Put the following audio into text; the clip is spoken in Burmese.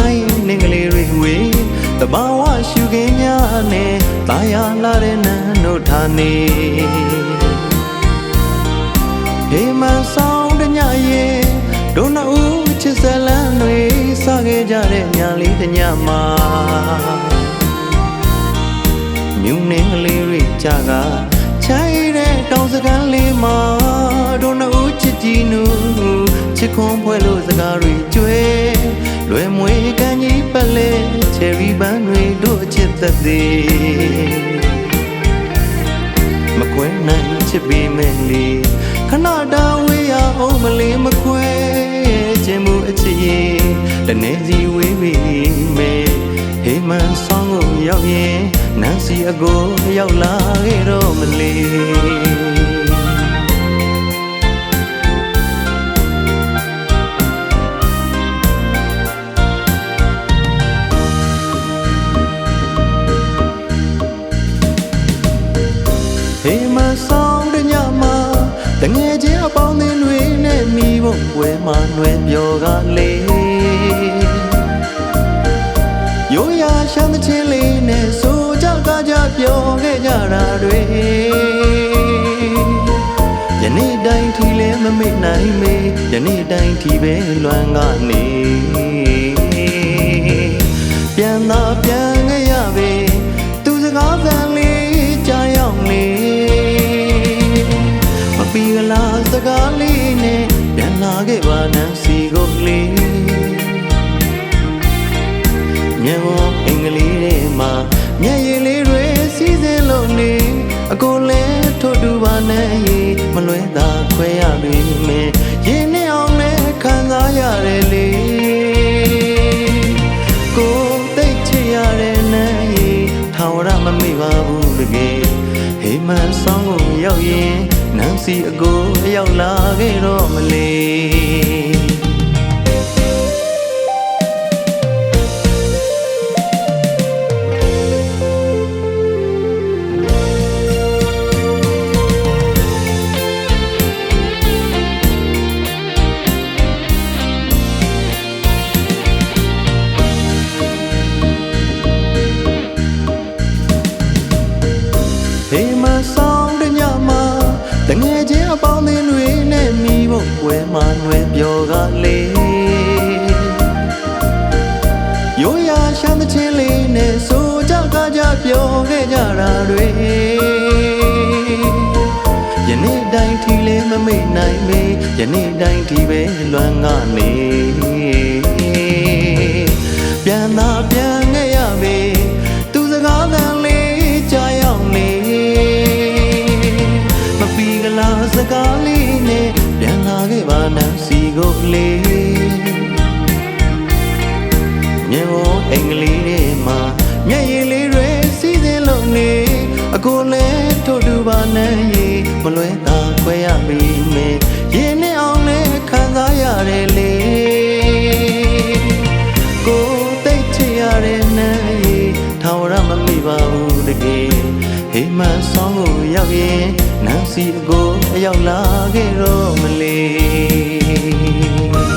ဆိုင်နေကလေးတွေဝေတဘာဝရှုခင်းများနဲ့ตายာလာတဲ့နန်းတို့ဌာနေဟေမန်ဆောင်တညရဲ့ဒုနှဦးချစ်စလန်းတွေစခဲ့ကြတဲ့ညလေးတညမှာမြုံနေကလေးတွေကြကချိုင်တဲ့တောင်စကန်လေးမှာဒုနှဦးချစ်ကြည်နူချစ်ခွန်ဖွဲ့လို့စကားတွေကြွေး လွယ်မွေကန်ကြီးပလဲချယ်ရီပန်းတွေတို့ချစ်သက်သေးမခွဲနိုင်ချစ်ပေမဲ့လေခဏတာဝေးရအောင်မလေးမခွဲခြင်းမှုအချစ်ရင်တနေ့စီဝေးပြီမဲ့ဟေးမန်ဆောင်ကိုရောက်ရင်နန်းစီအကိုရောက်လာခဲ့တော့မလေး ချင်းအပေါင်းအသင်းတွေနဲ့မိဖို့ပွဲမှာနှွယ်ပြောကလေးရိုးရာရှမ်းသချင်းလေးနဲ့ဆိုကြကကြပြောခဲ့ကြတာတွေယနေ့တိုင်းထီလဲမမိတ်နိုင်မေယနေ့တိုင်းထီပဲလွမ်းကနေပြန် လာစကားလေးနဲ့ပြန်လာခဲ့ပါနန်းစီကိုလေးညံဝအင်္ဂလိပ်ထဲမှာမျက်ရည်လေးတွေစီးစင်းလို့နေအကိုလည်းထို့တူပါနဲ့ရေမလွဲသာခွဲရပြီ စီအကိုရောက်လာခဲ့တော့မလေး ကြတာတွေယနေ့တိုင်းထီလေးမမေ့နိုင်မေယနေ့တိုင်းထီပဲလွမ်းကနေပြန်သာပြန်ခဲ့ရပေသူစကားသံလေးကြားရောက်နေမပီကလာစကားလေးနဲ့ပြန်လာခဲ့ပါနန်းစီကိုလေးမြေဝအင်္ဂလိပ်ထဲမှာမျက်ရည် နဲ့ရေမလွဲသာခွဲရပြီမေရင်နဲ့အောင်နဲ့ခံစားရတယ်လေကိုသိတ်ချရတဲ့နဲ့ရေထောင်ရမမိပါဘူးတကယ်ဟိမန်ဆောင်ကိုရောက်ရင်နန်းစီအကိုအရောက်လာခဲ့တော့မလေး